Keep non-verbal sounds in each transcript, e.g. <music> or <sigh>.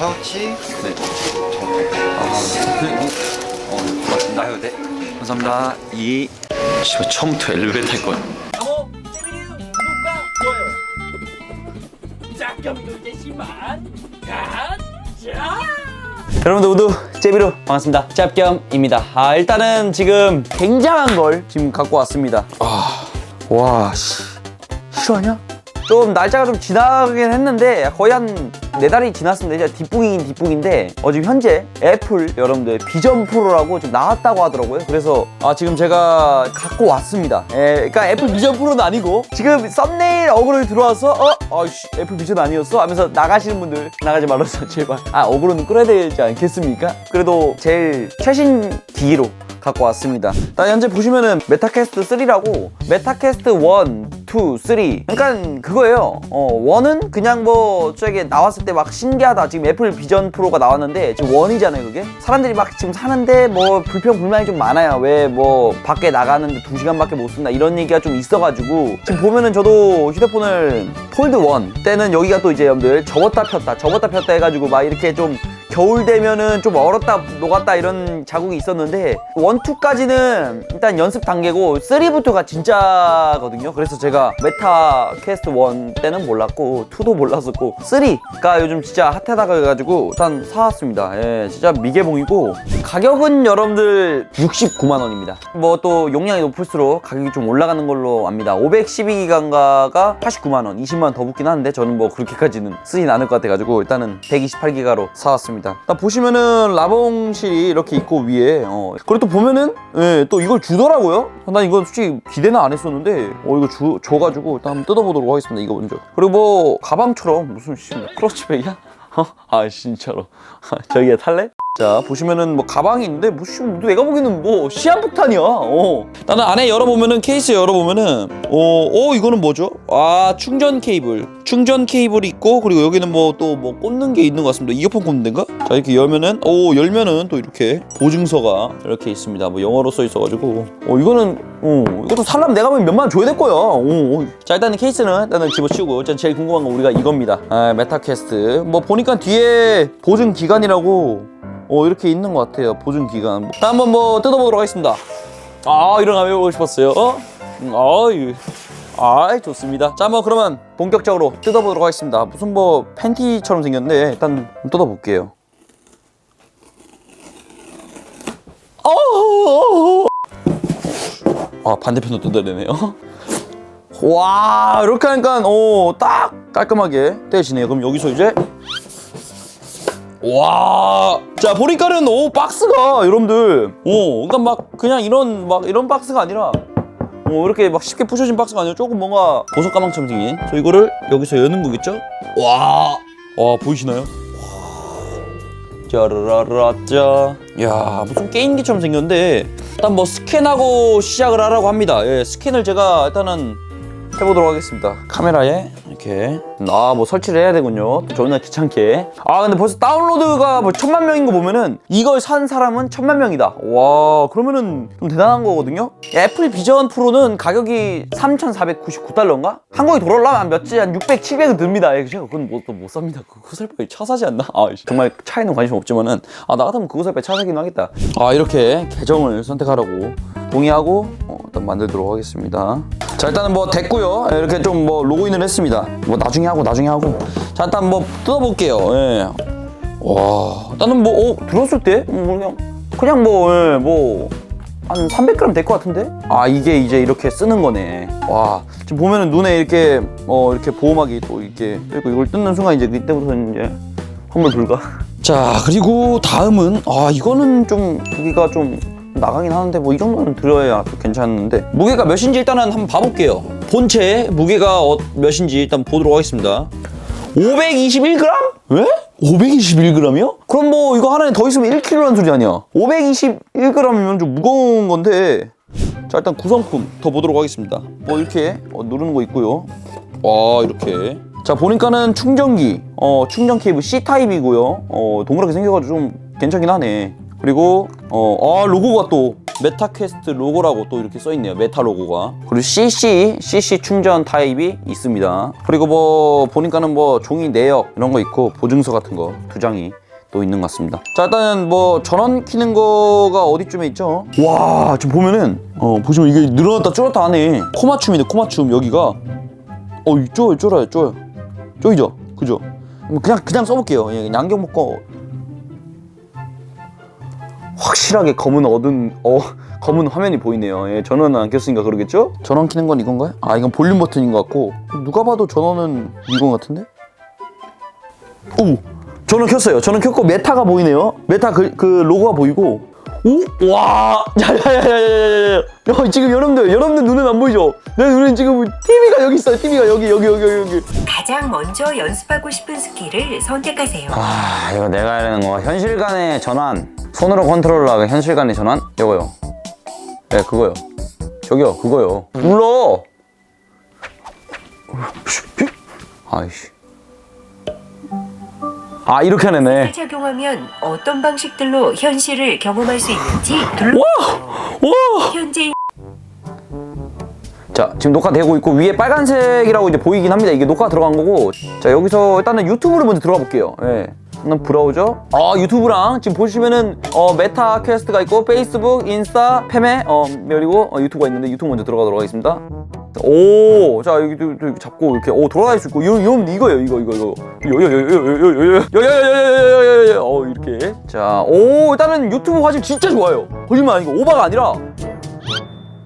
파우치, 네. 정품. 아, 네. 어, 어, 고맙습니다. 해도 돼? 감사합니다. 이. 씨발, 처음부터 엘리베이터 탈 거야. 하모 재민이 구독과 좋아요 이제 10만 가자 여러분들 모두 제비로 반갑습니다. 짭겸입니다. 아 일단은 지금 굉장한 걸 지금 갖고 왔습니다. 아, 와, 씨, 실화냐? 좀 날짜가 좀 지나긴 했는데 거의 한 네 달이 지났습니다. 이제 뒷북이긴 뒷북인데 어 지금 현재 애플 여러분들 비전 프로라고 좀 나왔다고 하더라고요. 그래서 아 지금 제가 갖고 왔습니다. 예, 그러니까 애플 비전 프로는 아니고 지금 썸네일 어그로 들어와서 어, 아씨 애플 비전 아니었어 하면서 나가시는 분들 나가지 말아서 <laughs> 제발 아 어그로는 끌어야 되지 않겠습니까? 그래도 제일 최신 기기로 갖고 왔습니다. 일단 현재 보시면은 메타캐스트 3라고 메타캐스트 1, 2, 3 그러니까 그거예요. 어, 1은 그냥 뭐 저게 나왔을 때막 신기하다. 지금 애플 비전 프로가 나왔는데 지금 1이잖아요, 그게. 사람들이 막 지금 사는데 뭐 불평 불만이 좀 많아요. 왜 뭐 밖에 나가는데 2시간밖에 못 쓴다 이런 얘기가 좀 있어가지고 지금 보면은 저도 휴대폰을 폴드 1 때는 여기가 또 이제 여러분들 접었다 폈다 접었다 폈다 해가지고 막 이렇게 좀 겨울 되면은 좀 얼었다 녹았다 이런 자국이 있었는데 원투까지는 일단 연습 단계고 3부터가 진짜거든요. 그래서 제가 메타 퀘스트 1 때는 몰랐고 2도 몰랐었고 3가 요즘 진짜 핫하다고 해가지고 일단 사왔습니다. 예, 진짜 미개봉이고 가격은 여러분들 69만 원입니다. 뭐 또 용량이 높을수록 가격이 좀 올라가는 걸로 압니다. 512기가인가가 89만 원, 20만 원 더 붙긴 하는데 저는 뭐 그렇게까지는 쓰진 않을 것 같아가지고 일단은 128기가로 사왔습니다. 일단 보시면은 라봉실이 이렇게 있고 위에 어. 그리고 또 보면은 예, 또 이걸 주더라고요. 난 이건 솔직히 기대는 안 했었는데 어 이거 주, 줘가지고 일단 한번 뜯어보도록 하겠습니다. 이거 먼저. 그리고 뭐 가방처럼 무슨 씨 크러치백이야? <laughs> 어? 아 진짜로 <laughs> 저기에 탈래? 자 보시면은 뭐 가방이 있는데 뭐 씨, 내가 보기에는 뭐 시한폭탄이야 어. 나는 안에 열어보면은 케이스 열어보면은 어, 어 이거는 뭐죠? 아 충전 케이블 충전 케이블이 있고 그리고 여기는 뭐 또뭐 꽂는 게 있는 것 같습니다 이어폰 꽂는 데인가? 자 이렇게 열면은 오 열면은 또 이렇게 보증서가 이렇게 있습니다 뭐 영어로 써 있어가지고 어 이거는 어 이것도 살려면 내가 보면 몇만 원 줘야 될 거야 어, 어. 자 일단은 케이스는 일단은 집어치우고 일단 제일 궁금한 건 우리가 이겁니다 아, 메타캐스트 뭐 보니까 뒤에 보증 기간이라고 어 이렇게 있는 것 같아요 보증 기간. 자, 한번 뭐 뜯어보도록 하겠습니다. 아 이런 거 해보고 싶었어요 어? 음, 아유. 아 좋습니다. 자 뭐 그러면 본격적으로 뜯어보도록 하겠습니다. 무슨 뭐 팬티처럼 생겼는데 일단 뜯어볼게요. 아 반대편도 뜯어야 되네요. <laughs> 와 이렇게 하니까 오 딱 깔끔하게 떼지네요. 그럼 여기서 이제 와, 자 보니까는 오 박스가 여러분들, 오, 그러니까 막 그냥 이런 막 이런 박스가 아니라, 오 이렇게 막 쉽게 부셔진 박스가 아니라 조금 뭔가 보석 가방처럼 생긴. 저 이거를 여기서 여는 거겠죠? 와, 와 보이시나요? 짜라라라짜. 야 무슨 게임기처럼 생겼는데 일단 뭐 스캔하고 시작을 하라고 합니다. 예, 스캔을 제가 일단은 해보도록 하겠습니다. 카메라에 이렇게 아 뭐 설치를 해야 되군요. 존나 귀찮게. 아 근데 벌써 다운로드가 뭐 천만 명인 거 보면은 이걸 산 사람은 천만 명이다. 와 그러면은 좀 대단한 거거든요. 애플 비전 프로는 가격이 3,499달러인가? 한국에 돌아오려면 한 몇지 한 600, 700은 듭니다. 예, 제가 그건 뭐, 또못 삽니다. 그거 살 바에 차 사지 않나? 아 정말 차에는 관심 없지만은 아 나 같으면 그거 살 바에 차 사긴 하겠다. 아 이렇게 계정을 선택하라고 동의하고 어, 일단 만들도록 하겠습니다. 자 일단은 뭐 됐고요. 예, 이렇게 좀 뭐 로그인을 했습니다. 뭐 나중에 하고 나중에 하고. 자 일단 뭐 뜯어볼게요. 예. 와 나는 뭐 어, 들었을 때 음, 뭐 그냥 그냥 뭐뭐한 300g 될 것 같은데? 아 이게 이제 이렇게 쓰는 거네. 와 지금 보면은 눈에 이렇게 어 이렇게 보호막이 또 이렇게 그리고 이걸 뜯는 순간 이제 그때부터 이제 환물 불가. 자 그리고 다음은 아 이거는 좀 무게가 좀 나가긴 하는데 뭐 이 정도는 들어야 또 괜찮은데 무게가 몇인지 일단은 한번 봐볼게요. 본체 무게가 어, 몇인지 일단 보도록 하겠습니다. 521g? 왜? 521g이요? 그럼 뭐 이거 하나에 더 있으면 1kg라는 소리 아니야? 521g이면 좀 무거운 건데 자 일단 구성품 더 보도록 하겠습니다. 뭐 이렇게 어, 누르는 거 있고요. 와 이렇게 자 보니까는 충전기 어 충전 케이블 C 타입이고요. 어 동그랗게 생겨가지고 좀 괜찮긴 하네. 그리고 어 아 로고가 또 메타 퀘스트 로고라고 또 이렇게 써 있네요. 메타 로고가. 그리고 CC CC 충전 타입이 있습니다. 그리고 뭐 보니까는 뭐 종이 내역 이런 거 있고 보증서 같은 거 두 장이 또 있는 것 같습니다. 자 일단은 뭐 전원 키는 거가 어디쯤에 있죠? 와 지금 보면은 어 보시면 이게 늘어났다 줄었다 하네. 코맞춤이네 코맞춤 여기가 어 쪼요 쪼라요 쪼요 쪼이죠 그죠? 그냥 그냥 써볼게요. 예, 양경 먹고 확실하게 검은 어두운 어 <laughs> 검은 화면이 보이네요. 예, 전원은 안 켰으니까 그러겠죠? 전원 키는 건 이건가요? 아 이건 볼륨 버튼인 것 같고 누가 봐도 전원은 이건 같은데? 오 전원 켰어요. 전원 켰고 메타가 보이네요. 메타 그, 그 로고가 보이고 오? 와! 야야야야야야야! 야, 지금 여러분들, 여러분들 눈은 안 보이죠? 내 눈엔 지금 TV가 여기 있어요. TV가 여기, 여기, 여기, 여기, 여기. 가장 먼저 연습하고 싶은 스킬을 선택하세요. 아 이거 내가 해야 되는 거 현실 간의 전환 손으로 컨트롤러하고 현실 간의 전환 이거요 네 그거요 저기요 그거요 눌러 아이씨 아 이렇게 하네 적용하면 어떤 방식들로 현실을 경험할 수 있는지 둘러 와! 현재 자 지금 녹화되고 있고 위에 빨간색이라고 이제 보이긴 합니다. 이게 녹화 들어간 거고. 자 여기서 일단은 유튜브를 먼저 들어가 볼게요. 예. 일단 브라우저. 아 유튜브랑 지금 보시면은 어 메타 퀘스트가 있고 페이스북 인스타 페메 어 그리고 어, 유튜브가 있는데 유튜브 먼저 들어가도록 하겠습니다 오 자 여기 또- 또 잡고 이렇게 오 돌아다닐 수 있고 이거 이거 이거예요 이거 이거 이거 요요요요요요요요요요요요요 어 이렇게 자 오 일단은 유튜브 화질 진짜 좋아요 거짓말 아니고 오바가 아니라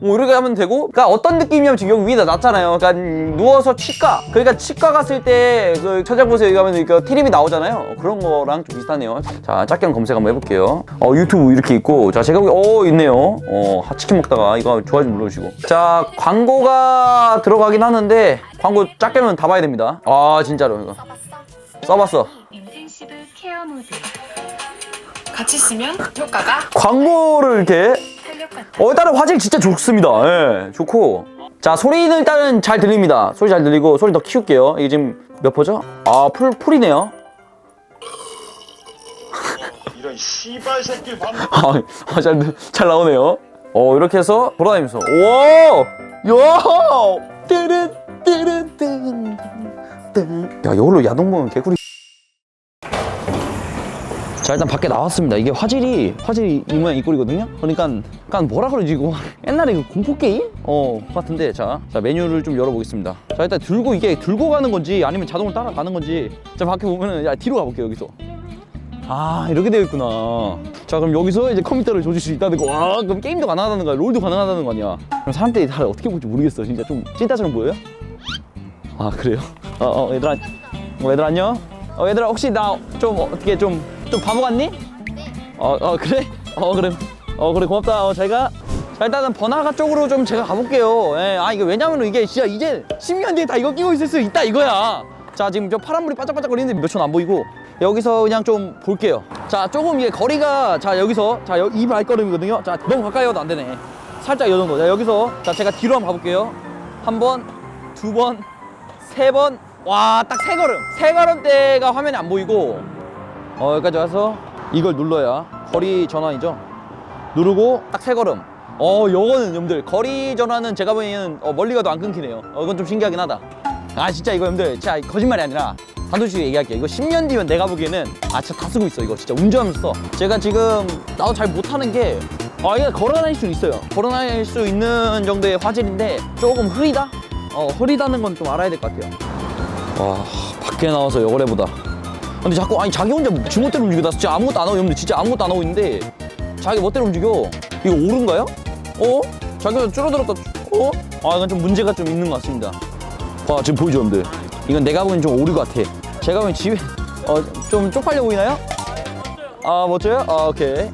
뭐 이렇게 하면 되고 그러니까 어떤 느낌이냐면 지금 여기 위에다 놨잖아요. 그러니까 누워서 치과. 그러니까 치과 갔을 때그 찾아보세요. 여기 가면 그 TV이 나오잖아요. 그런 거랑 좀 비슷하네요. 자 한번 검색 한번 해볼게요. 어 유튜브 이렇게 있고. 자 제가 보기 어 있네요. 어 핫치킨 먹다가 이거 좋아요 좀 눌러주시고. 자 광고가 들어가긴 하는데 광고 짧게면 다 봐야 됩니다. 아 진짜로. 이거. 써봤어. 인텐시브 케어 모드. 같이 쓰면 효과가 광고를 이렇게 어, 일단은 화질 진짜 좋습니다. 예, 좋고. 자, 소리는 일단은 잘 들립니다. 소리 잘 들리고, 소리 더 키울게요. 이게 지금 몇 퍼죠? 아, 풀, 풀이네요. 이런 씨발 새끼 밥 아, 아, 잘, 잘 나오네요. 어, 이렇게 해서 돌아다니면서. 오! 야! 띠르, 띠르, 띠르. 야, 이걸로 야동 보면 개꿀이. 자 일단 밖에 나왔습니다. 이게 화질이 화질이 이 모양 이 꼴이거든요? 그러니까 약간 뭐라 그러지 이거? <laughs> 옛날에 그 공포 게임? 어 같은데 자, 자 메뉴를 좀 열어보겠습니다. 자 일단 들고 이게 들고 가는 건지 아니면 자동으로 따라가는 건지 자 밖에 보면은 야 뒤로 가볼게요 여기서. 아 이렇게 되어 있구나. 자 그럼 여기서 이제 컴퓨터를 조질 수 있다는 거와 그럼 게임도 가능하다는 거야? 롤도 가능하다는 거 아니야? 그럼 사람들이 다 어떻게 볼지 모르겠어. 진짜 좀 찐따처럼 보여요? 아 그래요? 어, 어 얘들아. 어, 얘들아 안녕? 어 얘들아 혹시 나 좀 어떻게 좀 좀 바보 같니? 어, 어 그래? 어 그래 어 그래 고맙다. 어 잘가 자 일단은 번화가 쪽으로 좀 제가 가볼게요. 예, 아 이게 왜냐면 이게 진짜 이제 10년 뒤에 다 이거 끼고 있을 수 있다 이거야. 자 지금 저 파란불이 반짝반짝 거리는데 몇 초 안 보이고 여기서 그냥 좀 볼게요. 자 조금 이게 거리가 자 여기서 자이 발걸음이거든요. 자 너무 가까이 가도 안 되네. 살짝 이 정도. 자 여기서 자 제가 뒤로 한번 가볼게요. 한 번 두 번 세 번. 와 딱 세 걸음. 세 걸음대가 화면에 안 보이고 어 여기까지 와서 이걸 눌러야 거리 전환이죠 누르고 딱 세 걸음 어 요거는 여러분들 거리 전환은 제가 보기에는 어, 멀리 가도 안 끊기네요 어 이건 좀 신기하긴 하다 아 진짜 이거 여러분들 진짜 거짓말이 아니라 단도직입 얘기할게요 이거 10년 뒤면 내가 보기에는 아 진짜 다 쓰고 있어 이거 진짜 운전하면서 써 제가 지금 나도 잘 못하는 게 아, 이게 걸어다닐 수 있어요. 걸어다닐 수 있는 정도의 화질인데 조금 흐리다? 어, 흐리다는 건 좀 알아야 될 것 같아요. 와, 밖에 나와서 이걸 해보다. 근데 자꾸 아니 자기 혼자 지 멋대로 움직여 나 진짜 아무것도 안 하고 있는데 진짜 아무것도 안 하고 있는데 자기 멋대로 움직여 이거 옳은가요? 어? 자기가 줄어들었다 어? 아 이건 좀 문제가 좀 있는 것 같습니다 와 지금 보이죠 여러분들 이건 내가 보기엔 좀 오류 같아 제가 보기엔 집에 어 좀 쪽팔려 보이나요? 아 멋져요? 아 오케이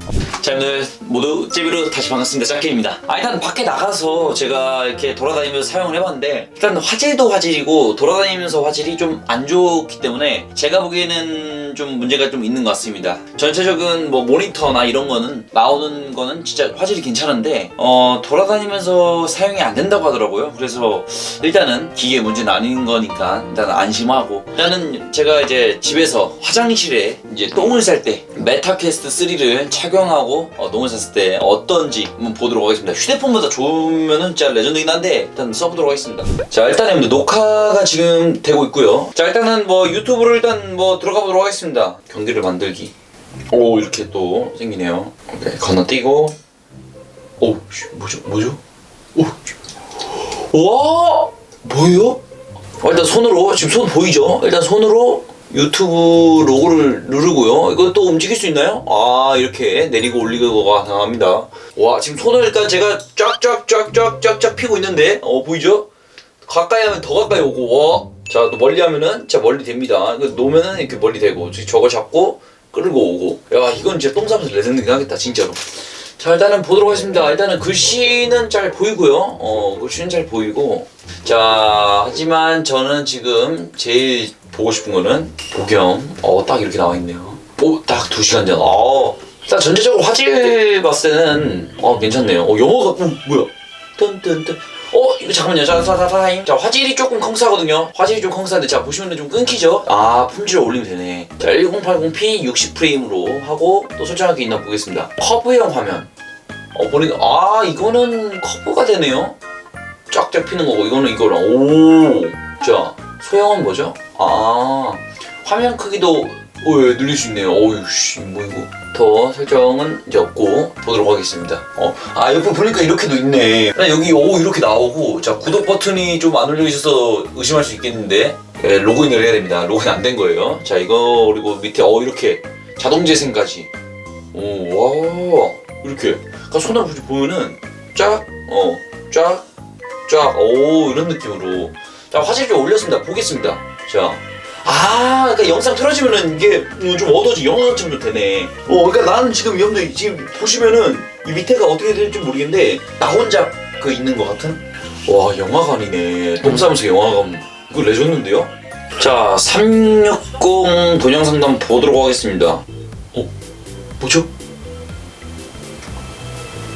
자 여러분들 모두 제비로 다시 반갑습니다. 짱케입니다. 아 일단 밖에 나가서 제가 이렇게 돌아다니면서 사용을 해봤는데 일단 화질도 화질이고 돌아다니면서 화질이 좀 안 좋기 때문에 제가 보기에는 좀 문제가 좀 있는 것 같습니다. 전체적인 뭐 모니터나 이런 거는 나오는 거는 진짜 화질이 괜찮은데 어, 돌아다니면서 사용이 안 된다고 하더라고요. 그래서 일단은 기계 문제는 아닌 거니까 일단 안심하고 일단은 제가 이제 집에서 화장실에 이제 똥을 쌀 때 메타캐스트 3를 착용하고 어, 똥을 쌌을 때 어떤지 한번 보도록 하겠습니다. 휴대폰보다 좋으면은 진짜 레전드긴 한데 일단 써보도록 하겠습니다. 자 일단은 녹화가 지금 되고 있고요. 자 일단은 뭐 유튜브를 일단 뭐 들어가 보도록 하겠습니다. 쓴다. 경기를 만들기. 오 이렇게 또 생기네요. 네 건너뛰고. 오 뭐죠 뭐죠? 오와 뭐예요? 어, 일단 손으로 지금 손 보이죠? 일단 손으로 유튜브 로고를 누르고요. 이거 또 움직일 수 있나요? 아 이렇게 내리고 올리고가 가능합니다. 와 지금 손을 일단 제가 쫙쫙쫙쫙쫙쫙 피고 있는데 어 보이죠? 가까이 하면 더 가까이 오고 와 자, 멀리 하면은 진짜 멀리 됩니다. 이거 놓으면은 이렇게 멀리 되고, 저거 잡고 끌고 오고. 야, 이건 진짜 똥 싸면서 레전드긴 하겠다, 진짜로. 자, 일단은 보도록 하겠습니다. 일단은 글씨는 잘 보이고요. 어, 글씨는 잘 보이고. 자, 하지만 저는 지금 제일 보고 싶은 거는 보겸. 어, 딱 이렇게 나와 있네요. 오, 딱 2시간 전. 어, 일단 전체적으로 화질 봤을 때는, 어, 괜찮네요. 어, 영어가, 뭐, 뭐야? 뜬뜬뜬. 어 이거 잠깐만요. 자사사사임. 자 화질이 조금 컹사거든요. 화질이 좀 컹사인데 자 보시면 좀 끊기죠? 아 품질 올리면 되네. 자 1080p 60프레임으로 하고 또 솔정하게 있나 보겠습니다. 커브형 화면. 어 보니까 아 이거는 커브가 되네요. 쫙 잡히는 거고 이거는 이거랑. 오자 소형은 뭐죠? 아 화면 크기도 오, 예, 늘릴 수 있네요. 어우, 씨, 뭐 이거. 더 설정은 이제 없고 보도록 하겠습니다. 어, 아 옆에 보니까 이렇게도 있네. 아, 여기 오 이렇게 나오고 자 구독 버튼이 좀안 눌려 있어서 의심할 수 있겠는데 예, 로그인을 해야 됩니다. 로그인 안 된 거예요. 자 이거 그리고 밑에 어 이렇게 자동 재생까지. 오와 이렇게. 그러니까 손으로 보면은 쫙, 어, 쫙, 쫙, 오 이런 느낌으로. 자 화질 좀 올렸습니다. 보겠습니다. 자. 아, 그러니까 영상 틀어지면은 이게 뭐 좀 얻어지 영화처럼 되네. 어, 그러니까 나는 지금 여러분들 지금 보시면은 이 밑에가 어떻게 될지 모르겠는데 나 혼자 그 있는 것 같은. 와, 영화관이네. 동사무소 영화관. 그거 레전드인데요? 자, 360 돈영상담 보도록 하겠습니다. 어, 뭐죠?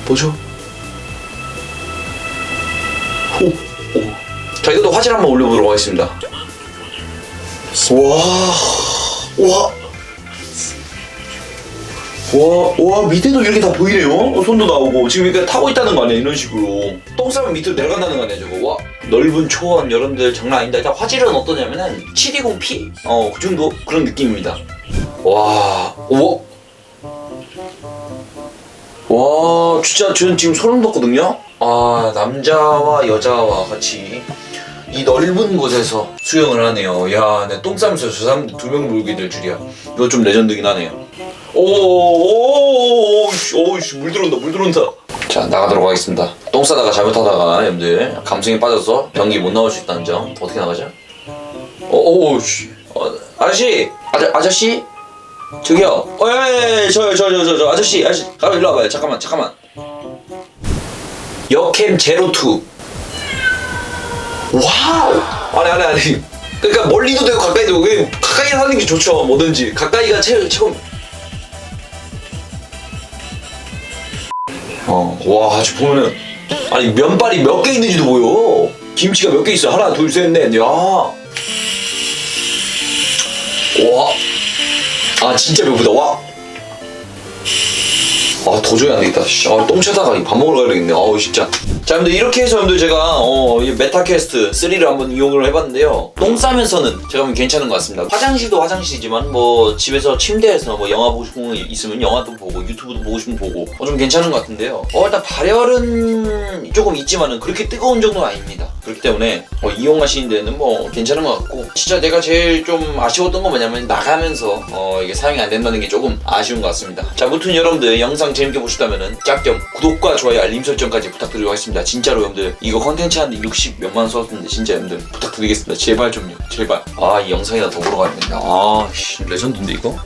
뭐죠? 오, 오. 자, 이것도 화질 한번 올려보도록 하겠습니다. 와, 와, 와, 와, 밑에도 이렇게 다 보이네요? 어, 손도 나오고. 지금 이렇게 타고 있다는 거 아니야, 이런 식으로. 똥 싸면 밑으로 내려간다는 거 아니야, 저거. 와, 넓은 초원, 여러분들 장난 아니다. 일단 화질은 어떠냐면은, 720p? 어, 그 정도? 그런 느낌입니다. 와, 우와. 와, 진짜 저는 지금 소름 돋거든요? 아, 남자와 여자와 같이 이 넓은 곳에서 수영을 하네요. 야, 내 똥싸면서 저 사람 두 명 물게 될 줄이야. 이거 좀 레전드긴 하네요. 오, 오, 오, 씨, 오, 씨, 물 들어온다, 물 들어온다. 자, 나가도록 하겠습니다. 똥 싸다가 잘못하다가 여러분들 감성에 빠져서 경기 못 나올 수 있다는 점 어떻게 나가죠? 어, 오, 오, 씨, 어, 아저씨, 아저, 아저씨, 저기요, 어, 예, 예, 예 저요, 저요, 저요, 저 아저씨, 아저씨, 가만 일로 와봐요. 잠깐만, 잠깐만. 역캠 제로투. 와우 아니 아니 아니 그러니까 멀리도 되고 가까이도 되고 가까이 하는 게 좋죠 뭐든지 가까이가 최 최고 어 와 지금 보면은 아니 면발이 몇 개 있는지도 보여 김치가 몇 개 있어 하나 둘 셋 넷 야 와. 아 진짜 배고프다 와. 아 도저히 안 되겠다. 씨. 아, 똥 차다가 밥 먹으러 가야겠네. 아우 진짜. 자, 여러분들 이렇게 해서 여러분들 제가 어, 이 메타캐스트 3를 한번 이용을 해봤는데요. 똥 싸면서는 제가 보면 괜찮은 것 같습니다. 화장실도 화장실이지만 뭐 집에서 침대에서 뭐 영화 거 있으면 영화도 보고 유튜브도 보고 싶으면 보고 어, 좀 괜찮은 것 같은데요. 어 일단 발열은 조금 있지만은 그렇게 뜨거운 정도는 아닙니다. 그렇기 때문에 어, 이용하시는 데는 뭐 괜찮은 것 같고 진짜 내가 제일 좀 아쉬웠던 건 뭐냐면 나가면서 어, 이게 사용이 안 된다는 게 조금 아쉬운 것 같습니다. 자, 무튼 여러분들 영상 재밌게 보셨다면은 짝겸 구독과 좋아요 알림 설정까지 부탁드리도록 하겠습니다. 진짜로 여러분들 이거 컨텐츠 하는데 60 몇만 원 썼는데 진짜 여러분들 부탁드리겠습니다. 제발 좀요. 제발. 아, 이 영상이나 더 보러 가야겠네. 아, 씨, 레전드인데 이거?